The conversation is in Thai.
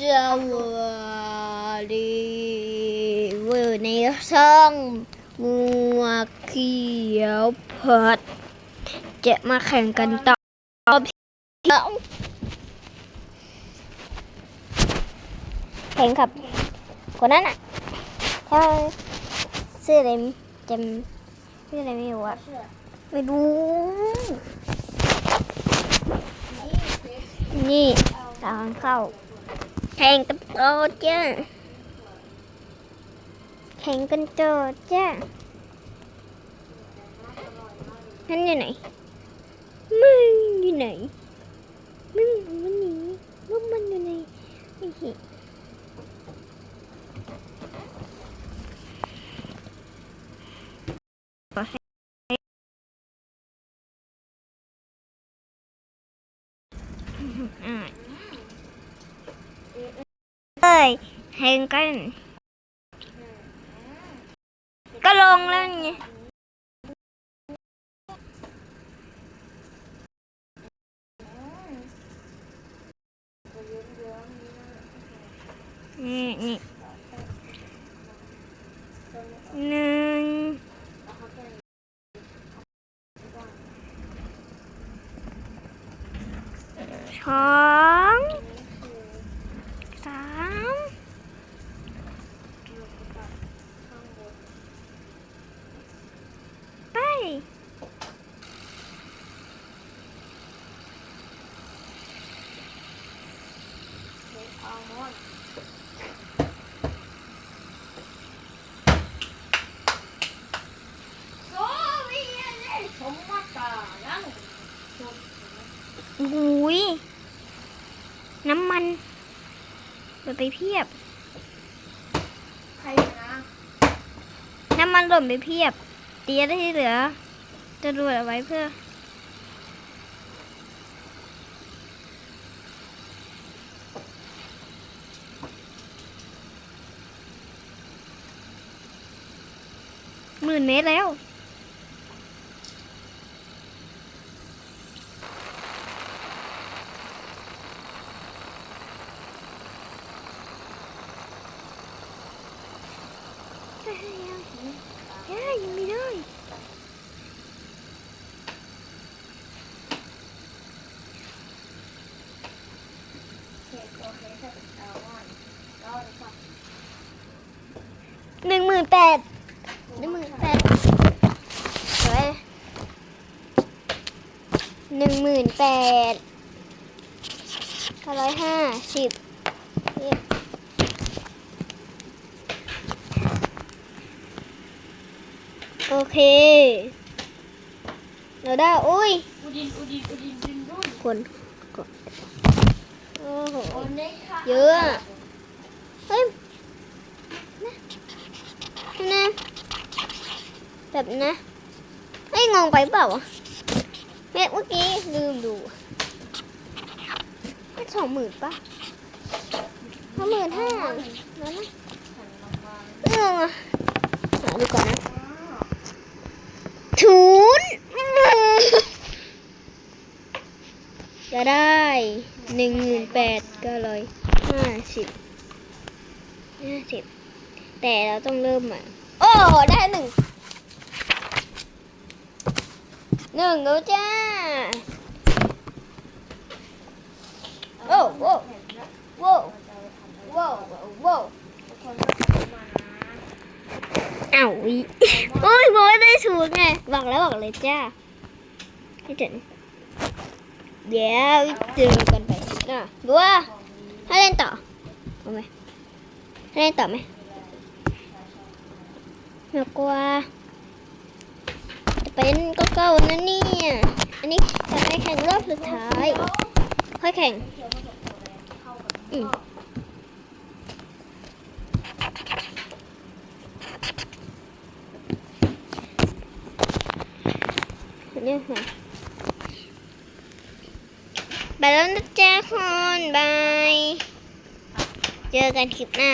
จะวดีเวอร์ในช่องงัวเขียวผัดจะมาแข่งกันต่อพี่แข่งกับคนนั้นอะเขาชื่ออะไรจำชื่ออะไรไม่รู้อะไม่รู้นี่ทางเข้า แข่งกันต่อจ้าแข่งกันต่อจ้านั่นอยู่ไเหี้ยเอ้ยแข่งกันก็ลงแล้วไงนี่นี่หนึ่งสองสามไป หูยน้ำมันหล่นไปเพียบ ใครนะ น้ำมันหล่นไปเพียบ เตียได้ที่เหลือ จะรวดเอาไว้เพื่อ หมื่นเมตรแล้ว ยังไม่ได้เขตโอเคเสร็จแล้วอะก็ดีกว่าหนึ่งหมื่นแปดหนึ่งหมื่นแปดเฮ้ย หนึ่งหมื่นแปดห้าร้อยห้าสิบโอเค เราได้ อุ้ยอุดินอุดินอุดินดินรุ่นคนกดโอ้โหโอนได้ค่ะเยอะอะ เฮ้ยนะนะแบบนะ เฮ้ย งงไปเปล่า เมื่อกี้ลืมดูแค่สองหมื่นปะสองหมื่นห้าแล้วนะเออหาดูก่อนนะศูนจะได้หนึ่งหมื่นแปดก็เลยห้าสิบห้าสิบแต่เราต้องเริ่มใหม่โอ้ ได้หนึ่ง หนึ่งแล้วจ้า โอ้โว้เห็นแล้วโว้เราจะทำอะไรโว้โว้ทุกคนก็ทำมานะอ้าวอีโอ้ยบอกว่าได้ศูนย์ไง บอกแล้วบอกเลยจ้าให้ถึงเดี๋ยวเจอกันไปนะบัวให้เล่นต่อเอาไหมให้เล่นต่อไหมมากกว่าจะ เป็นก็เก่าๆนะเนี่ย อันนี้จะไปแข่งรอบสุดท้าย ค่อยแข่ง อืมเนี่ยค่ะไปแล้วนะจ๊ะคุณบาย เจอกันคลิปหน้า